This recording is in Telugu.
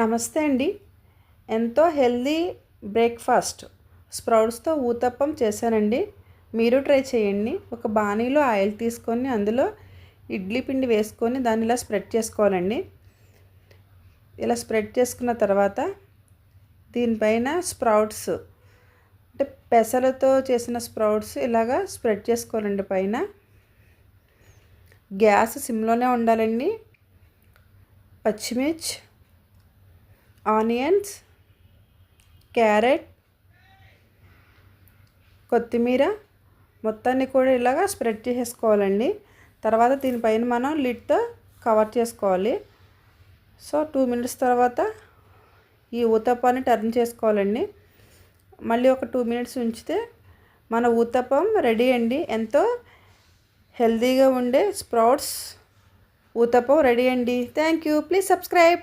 నమస్తే అండి. ఎంతో హెల్దీ బ్రేక్ఫాస్ట్ స్ప్రౌట్స్తో ఊతప్పం చేశానండి. మీరు ట్రై చేయండి. ఒక బాణీలో ఆయిల్ తీసుకొని అందులో ఇడ్లీ పిండి వేసుకొని దాన్ని ఇలా స్ప్రెడ్ చేసుకోవాలండి. ఇలా స్ప్రెడ్ చేసుకున్న తర్వాత దీనిపైన స్ప్రౌట్స్ అంటే పెసలతో చేసిన స్ప్రౌట్స్ ఇలాగా స్ప్రెడ్ చేసుకోవాలండి పైన. గ్యాస్ సిమ్లోనే ఉండాలండి. పచ్చిమిర్చి ఆనియన్స్ క్యారెట్ కొత్తిమీర మొత్తాన్ని కూడా ఇలాగా స్ప్రెడ్ చేసేసుకోవాలండి తర్వాత దీనిపైన మనం లిడ్తో కవర్ చేసుకోవాలి. సో టూ మినిట్స్ తర్వాత ఈ ఊతప్పాన్ని టర్న్ చేసుకోవాలండి. మళ్ళీ ఒక టూ మినిట్స్ ఉంచితే మన ఊతప్పం రెడీ అండి. ఎంతో హెల్తీగా ఉండే స్ప్రౌట్స్ ఊతప్పం రెడీ అండి. Thank you. Please subscribe.